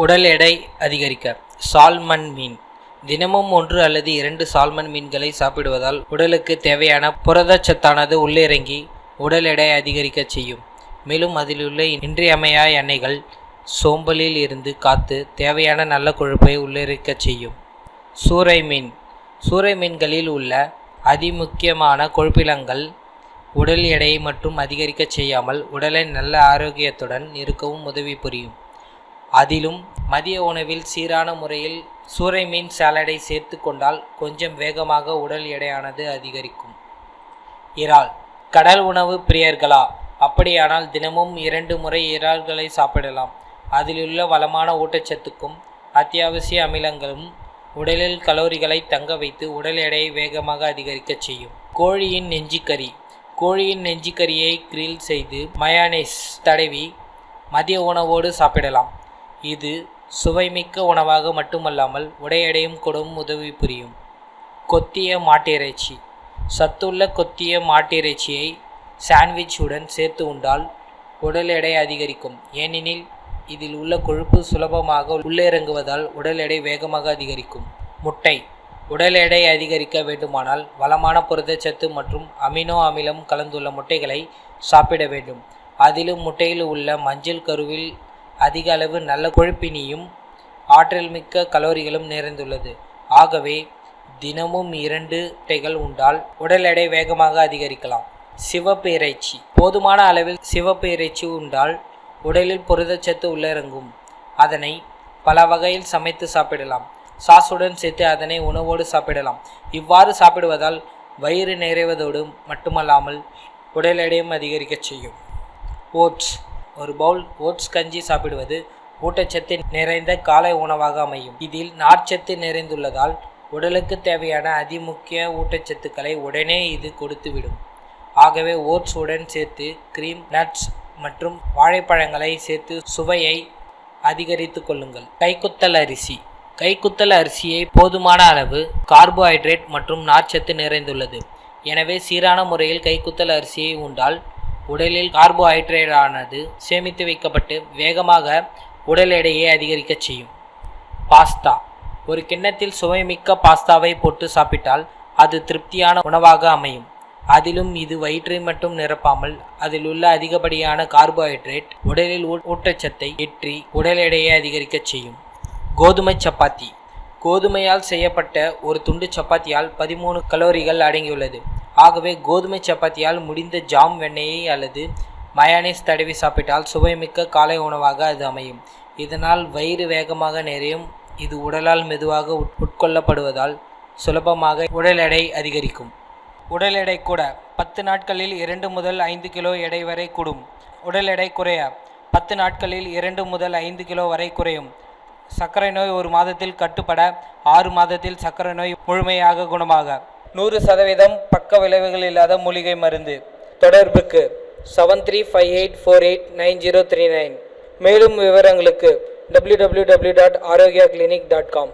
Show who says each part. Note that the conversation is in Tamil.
Speaker 1: உடல் எடை அதிகரிக்க. சால்மன் மீன். தினமும் ஒன்று அல்லது இரண்டு சால்மன் மீன்களை சாப்பிடுவதால் உடலுக்கு தேவையான புரதச்சத்தானது உள்ளிறங்கி உடல் எடை அதிகரிக்க செய்யும். மேலும் அதிலுள்ள இன்றியமையா எண்ணெய்கள் சோம்பலில் இருந்து காத்து தேவையான நல்ல கொழுப்பை உள்ளிருக்க செய்யும். சூறை மீன். சூறை மீன்களில் உள்ள அதிமுக்கியமான கொழுப்பிலங்கள் உடல் எடையை மட்டும் அதிகரிக்க செய்யாமல் உடலை நல்ல ஆரோக்கியத்துடன் இருக்கவும் உதவி புரியும். அதிலும் மதிய உணவில் சீரான முறையில் சூறை மீன் சாலடை சேர்த்து கொண்டால் கொஞ்சம் வேகமாக உடல் எடையானது அதிகரிக்கும். இறால் கடல் உணவு பிரியர்களா? அப்படியானால் தினமும் இரண்டு முறை இறால்களை சாப்பிடலாம். அதிலுள்ள வளமான ஊட்டச்சத்துக்கும் அத்தியாவசிய அமிலங்களும் உடலில் கலோரிகளை தங்க வைத்து உடல் எடையை வேகமாக அதிகரிக்கச் செய்யும். கோழியின் நெஞ்சிக்கறி. கோழியின் நெஞ்சிக்கறியை கிரில் செய்து மயானேஸ் தடவி மதிய உணவோடு சாப்பிடலாம். இது சுவைமிக்க உணவாக மட்டுமல்லாமல் உடை எடையும் உதவி புரியும். கொத்திய மாட்டிறைச்சி. சத்துள்ள கொத்திய மாட்டிறைச்சியை சாண்ட்விச்சுடன் சேர்த்து உண்டால் உடல் எடை அதிகரிக்கும். ஏனெனில் இதில் உள்ள கொழுப்பு சுலபமாக உள்ளிறங்குவதால் உடல் எடை வேகமாக அதிகரிக்கும். முட்டை. உடல் எடை அதிகரிக்க வேண்டுமானால் வளமான புரதச்சத்து மற்றும் அமினோ அமிலம் கலந்துள்ள முட்டைகளை சாப்பிட வேண்டும். அதிலும் முட்டையில் உள்ள மஞ்சள் கருவில் அதிக அளவு நல்ல கொழுப்பினியும் ஆற்றல் மிக்க கலோரிகளும் நிறைந்துள்ளது. ஆகவே தினமும் இரண்டு முட்டைகள் உண்டால் உடல் எடை வேகமாக அதிகரிக்கலாம். சிவப்பு இறைச்சி போதுமான அளவில் சிவப்பு இறைச்சி உண்டால் உடலில் புரதச்சத்து உள்ளிறங்கும். அதனை பல வகையில் சமைத்து சாப்பிடலாம். சாஸுடன் சேர்த்து அதனை உணவோடு சாப்பிடலாம். இவ்வாறு சாப்பிடுவதால் வயிறு நிறைவதோடு மட்டுமல்லாமல் உடல் எடையும் அதிகரிக்கச் செய்யும். ஓட்ஸ். ஒரு பவுல் ஓட்ஸ் கஞ்சி சாப்பிடுவது ஊட்டச்சத்து நிறைந்த காலை உணவாக அமையும். இதில் நார்ச்சத்து நிறைந்துள்ளதால் உடலுக்கு தேவையான அதிமுக்கிய ஊட்டச்சத்துக்களை உடனே இது கொடுத்துவிடும். ஆகவே ஓட்ஸ் உடன் சேர்த்து கிரீம் நட்ஸ் மற்றும் வாழைப்பழங்களை சேர்த்து சுவையை அதிகரித்து கொள்ளுங்கள். கைக்குத்தல் அரிசி. கைக்குத்தல் அரிசியை போதுமான அளவு கார்போஹைட்ரேட் மற்றும் நார்ச்சத்து நிறைந்துள்ளது. எனவே சீரான முறையில் கைக்குத்தல் அரிசியை உண்டால் உடலில் கார்போஹைட்ரேட்டானது சேமித்து வைக்கப்பட்டு வேகமாக உடல் எடையை அதிகரிக்கச் செய்யும். பாஸ்தா. ஒரு கிண்ணத்தில் சுவைமிக்க பாஸ்தாவை போட்டு சாப்பிட்டால் அது திருப்தியான உணவாக அமையும். அதிலும் இது வயிற்றை மட்டும் நிரப்பாமல் அதில் உள்ள அதிகப்படியான கார்போஹைட்ரேட் உடலில் ஊ- ஊட்டச்சத்தை ஏற்றி உடல் எடையை அதிகரிக்கச் செய்யும். கோதுமை சப்பாத்தி. கோதுமையால் செய்யப்பட்ட ஒரு துண்டு சப்பாத்தியால் பதிமூணு கலோரிகள் அடங்கியுள்ளது. ஆகவே கோதுமை சப்பாத்தியால் முடிந்த ஜாம் வெண்ணெயை அல்லது மயானேஸ் தடவி சாப்பிட்டால் சுவைமிக்க காலை உணவாக அது அமையும். இதனால் வயிறு வேகமாக நிறையும். இது உடலால் மெதுவாக உட்- உட்கொள்ளப்படுவதால் சுலபமாக உடல் எடை அதிகரிக்கும். உடல் எடை கூட பத்து நாட்களில் இரண்டு முதல் ஐந்து கிலோ எடை வரை கூடும். உடல் எடை குறைய பத்து நாட்களில் இரண்டு முதல் ஐந்து கிலோ வரை குறையும். சர்க்கரை நோய் ஒரு மாதத்தில் கட்டுப்பட ஆறு மாதத்தில் சர்க்கரை நோய் முழுமையாக குணமாக நூறு சதவீதம் பக்க விளைவுகள் இல்லாத மூலிகை மருந்து. தொடர்புக்கு seven three five eight four eight nine zero three nine மேலும் விவரங்களுக்கு www.ஆரோக்கியா கிளினிக் டாட் காம்